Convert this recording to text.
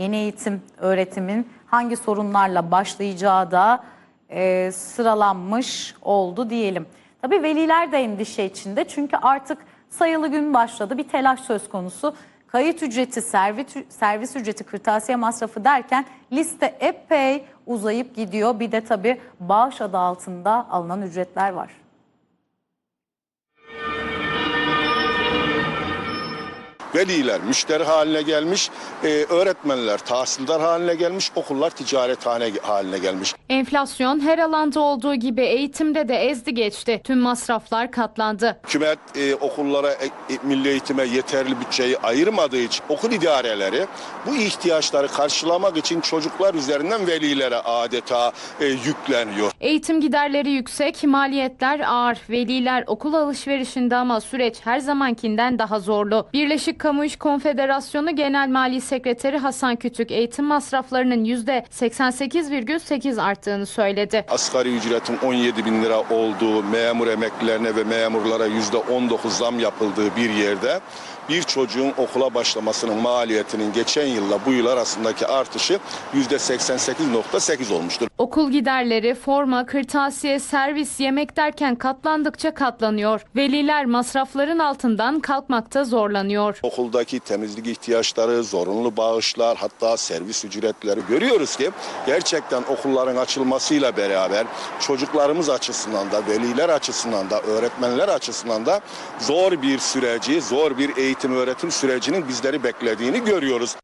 yeni eğitim öğretimin hangi sorunlarla başlayacağı da e, sıralanmış oldu diyelim. Tabii veliler de endişe içinde çünkü artık sayılı gün başladı bir telaş söz konusu. Kayıt ücreti, servis, servis ücreti, kırtasiye masrafı derken liste epey uzayıp gidiyor. Bir de tabii bağış adı altında alınan ücretler var. Veliler müşteri haline gelmiş, e, öğretmenler tahsildar haline gelmiş, okullar ticarethane haline gelmiş. Enflasyon her alanda olduğu gibi eğitimde de ezdi geçti. Tüm masraflar katlandı. Hükümet e, okullara, e, e, milli eğitime yeterli bütçeyi ayırmadığı için okul idareleri bu ihtiyaçları karşılamak için çocuklar üzerinden velilere adeta e, yükleniyor. Eğitim giderleri yüksek, maliyetler ağır. Veliler okul alışverişinde ama süreç her zamankinden daha zorlu. Birleşik Kamu İş Konfederasyonu Genel Mali Sekreteri Hasan Kütük eğitim masraflarının %88,8 arttığını söyledi. Asgari ücretin 17 bin lira olduğu, memur emeklilerine ve memurlara yüzde 19 zam yapıldığı bir yerde bir çocuğun okula başlamasının maliyetinin geçen yılla bu yıl arasındaki artışı yüzde 88.8 olmuştur. Okul giderleri, forma, kırtasiye, servis, yemek derken katlandıkça katlanıyor. Veliler masrafların altından kalkmakta zorlanıyor. Okuldaki temizlik ihtiyaçları, zorunlu bağışlar, hatta servis ücretleri görüyoruz ki gerçekten okulların açılmasıyla beraber çocuklarımız açısından da, veliler açısından da, öğretmenler açısından da zor bir süreci, zor bir eğitim öğretim sürecinin bizleri beklediğini görüyoruz.